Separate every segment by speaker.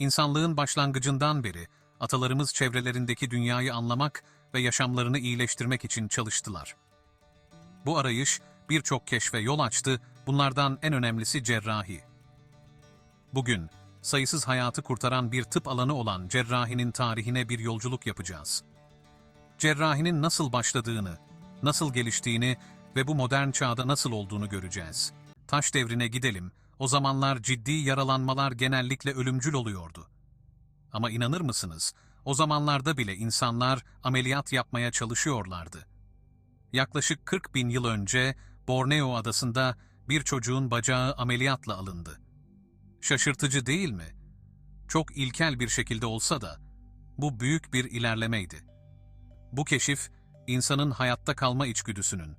Speaker 1: İnsanlığın başlangıcından beri atalarımız çevrelerindeki dünyayı anlamak ve yaşamlarını iyileştirmek için çalıştılar. Bu arayış birçok keşfe yol açtı, bunlardan en önemlisi cerrahi. Bugün, sayısız hayatı kurtaran bir tıp alanı olan cerrahinin tarihine bir yolculuk yapacağız. Cerrahinin nasıl başladığını, nasıl geliştiğini ve bu modern çağda nasıl olduğunu göreceğiz. Taş devrine gidelim, o zamanlar ciddi yaralanmalar genellikle ölümcül oluyordu. Ama inanır mısınız, o zamanlarda bile insanlar ameliyat yapmaya çalışıyorlardı. Yaklaşık 40 bin yıl önce Borneo adasında bir çocuğun bacağı ameliyatla alındı. Şaşırtıcı değil mi? Çok ilkel bir şekilde olsa da bu büyük bir ilerlemeydi. Bu keşif insanın hayatta kalma içgüdüsünün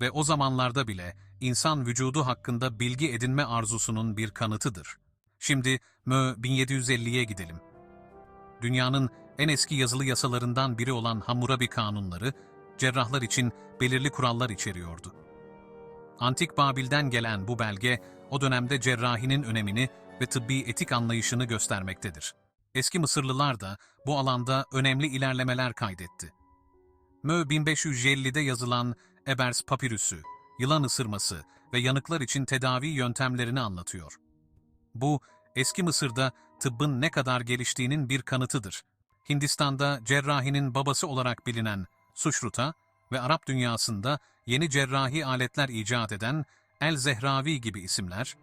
Speaker 1: ve o zamanlarda bile insan vücudu hakkında bilgi edinme arzusunun bir kanıtıdır. Şimdi Mö 1750'ye gidelim. Dünyanın en eski yazılı yasalarından biri olan Hammurabi kanunları, cerrahlar için belirli kurallar içeriyordu. Antik Babil'den gelen bu belge, o dönemde cerrahinin önemini ve tıbbi etik anlayışını göstermektedir. Eski Mısırlılar da bu alanda önemli ilerlemeler kaydetti. Mö 1550'de yazılan Ebers papirüsü, yılan ısırması ve yanıklar için tedavi yöntemlerini anlatıyor. Bu, eski Mısır'da tıbbın ne kadar geliştiğinin bir kanıtıdır. Hindistan'da cerrahinin babası olarak bilinen Sushruta ve Arap dünyasında yeni cerrahi aletler icat eden El-Zehravi gibi isimler,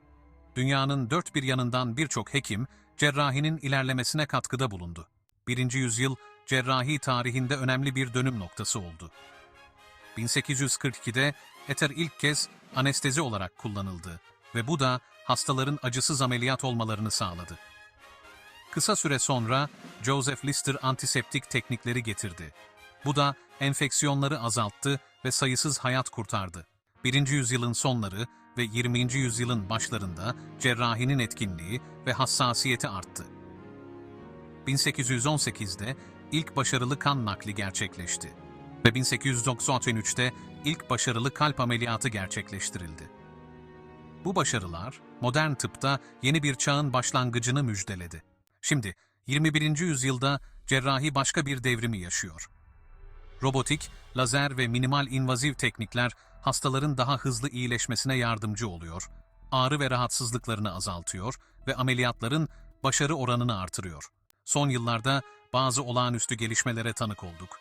Speaker 1: dünyanın dört bir yanından birçok hekim cerrahinin ilerlemesine katkıda bulundu. Birinci yüzyıl cerrahi tarihinde önemli bir dönüm noktası oldu. 1842'de eter ilk kez anestezi olarak kullanıldı ve bu da hastaların acısız ameliyat olmalarını sağladı. Kısa süre sonra Joseph Lister antiseptik teknikleri getirdi. Bu da enfeksiyonları azalttı ve sayısız hayat kurtardı. 1. yüzyılın sonları ve 20. yüzyılın başlarında cerrahinin etkinliği ve hassasiyeti arttı. 1818'de ilk başarılı kan nakli gerçekleşti ve 1893'te ilk başarılı kalp ameliyatı gerçekleştirildi. Bu başarılar modern tıpta yeni bir çağın başlangıcını müjdeledi. Şimdi 21. yüzyılda cerrahi başka bir devrimi yaşıyor. Robotik, lazer ve minimal invaziv teknikler hastaların daha hızlı iyileşmesine yardımcı oluyor, ağrı ve rahatsızlıklarını azaltıyor ve ameliyatların başarı oranını artırıyor. Son yıllarda bazı olağanüstü gelişmelere tanık olduk.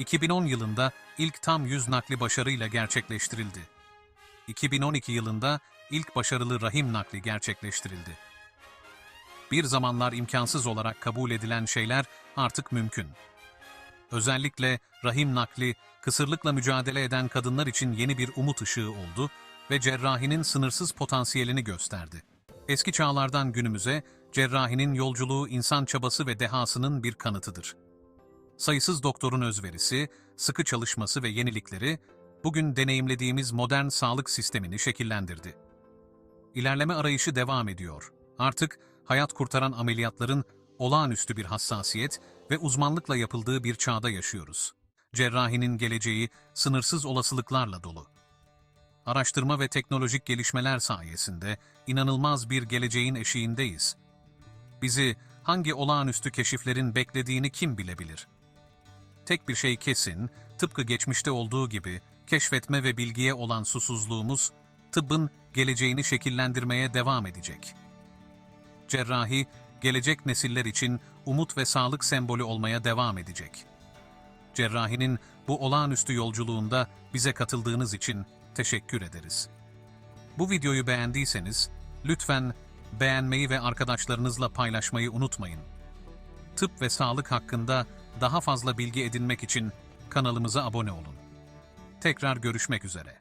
Speaker 1: 2010 yılında ilk tam yüz nakli başarıyla gerçekleştirildi. 2012 yılında ilk başarılı rahim nakli gerçekleştirildi. Bir zamanlar imkansız olarak kabul edilen şeyler artık mümkün. Özellikle rahim nakli, kısırlıkla mücadele eden kadınlar için yeni bir umut ışığı oldu ve cerrahinin sınırsız potansiyelini gösterdi. Eski çağlardan günümüze, cerrahinin yolculuğu insan çabası ve dehasının bir kanıtıdır. Sayısız doktorun özverisi, sıkı çalışması ve yenilikleri, bugün deneyimlediğimiz modern sağlık sistemini şekillendirdi. İlerleme arayışı devam ediyor. Artık hayat kurtaran ameliyatların olağanüstü bir hassasiyet ve uzmanlıkla yapıldığı bir çağda yaşıyoruz. Cerrahinin geleceği sınırsız olasılıklarla dolu. Araştırma ve teknolojik gelişmeler sayesinde inanılmaz bir geleceğin eşiğindeyiz. Bizi hangi olağanüstü keşiflerin beklediğini kim bilebilir? Tek bir şey kesin, tıpkı geçmişte olduğu gibi keşfetme ve bilgiye olan susuzluğumuz, tıbbın geleceğini şekillendirmeye devam edecek. Cerrahi, gelecek nesiller için umut ve sağlık sembolü olmaya devam edecek. Cerrahinin bu olağanüstü yolculuğunda bize katıldığınız için teşekkür ederiz. Bu videoyu beğendiyseniz lütfen beğenmeyi ve arkadaşlarınızla paylaşmayı unutmayın. Tıp ve sağlık hakkında daha fazla bilgi edinmek için kanalımıza abone olun. Tekrar görüşmek üzere.